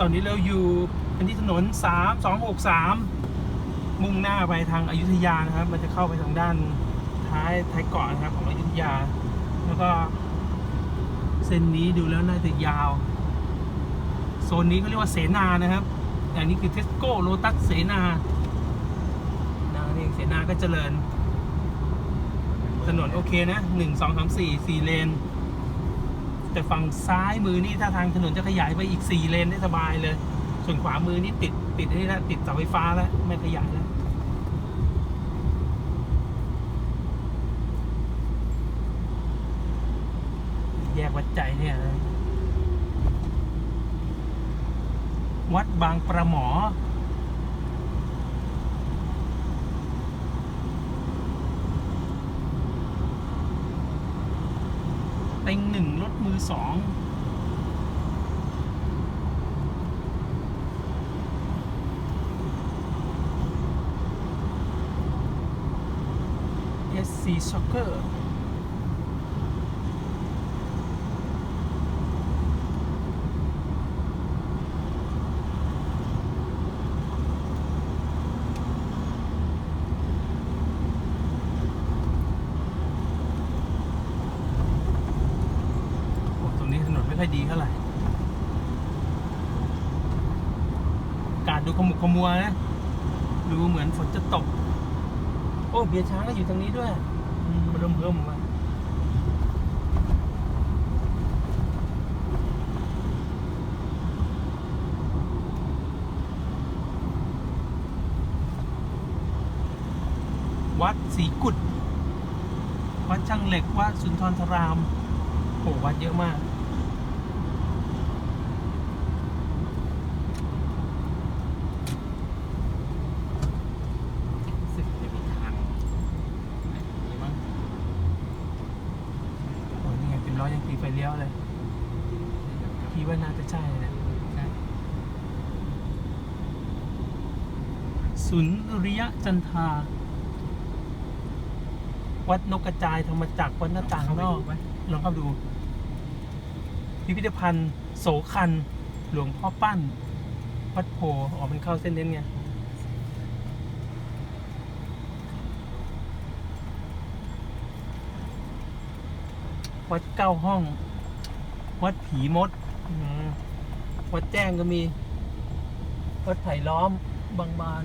ตอนนี้เราอยู่กันที่ถนน 3263 มุ่งหน้าไปทางอายุทยานะครับ มันจะเข้าไปทางด้านท้ายท้ายเกาะนะครับของอายุธยา แล้วก็ เส้นนี้ดูแล้วน่าจะยาว โซนนี้เขาเรียกว่าเสนานะครับอย่างนี้คือเทสโก้โลตัสเสนานานี่เสนาก็เจริญ ถนนโอเคนะหนึ่งสองสามสี่สี่เลน แต่ฝั่งซ้ายมือนี่ถ้าทางถนนจะขยายไปอีกสี่เลนได้สบายเลย ส่วนขวามือนี่ติดติดนี่แล้วติดเสาไฟฟ้าแล้วไม่ขยายแล้วแยกวัดใจเนี่ยนะวัดบางประหมอ เต็งหนึ่ง มือสองเอสซีช็อกเกอร์โอ้ตรงนี้ถนนไม่ ค่อยดีเท่าไหร่ กาศดูขมุกขมัวนะ ดูเหมือนฝนจะตก โอ้เบียร์ช้างก็อยู่ตรงนี้ด้วยมันเริ่มเพิ่มมาวัดศรีกุด วัดช่างเหล็ก วัดสุนทรธรามโอ้วัดเยอะมาก รู้สึกจะมีทางนี้มั้ง โอ้ นี่ไงเป็นร้อยยังตีไฟเลี้ยวเลยคิดว่าน่าจะใช่นะใช่สุนริยจันทา วัดนกกระจายธรรมจักรวัดหน้าต่างนอกไหมลองเข้าดู พิพิธภัณฑ์ โสคัน หลวงพ่อปั้น วัดโพอ๋อมันเข้าเส้นนี้ไง วัดเก้าห้อง วัดผีมดอืมวัดแจ้งก็มี วัดไผ่ล้อม บางบาน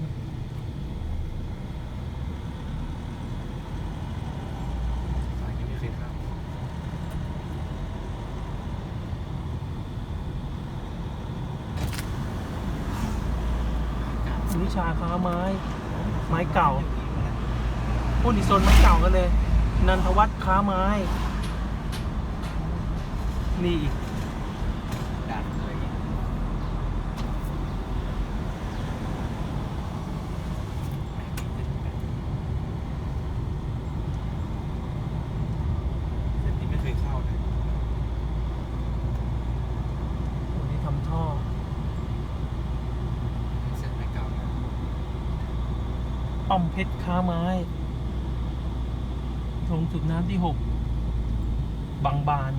สายยังไม่เคยเข้าวิชาค้าไม้ ไม้เก่าพวกนี้โซนไม้เก่ากันเลย นันทวัฒน์ค้าไม้ นี่อีกดันอะไรอย่างเงี้ยเส้นนี้ไม่เคยเข้าเลยโอ้นี่ทำท่อ เส้นไม่เก่านะป้อมเพชรค้าไม้ตรงจุดน้ำที่หกบางบาน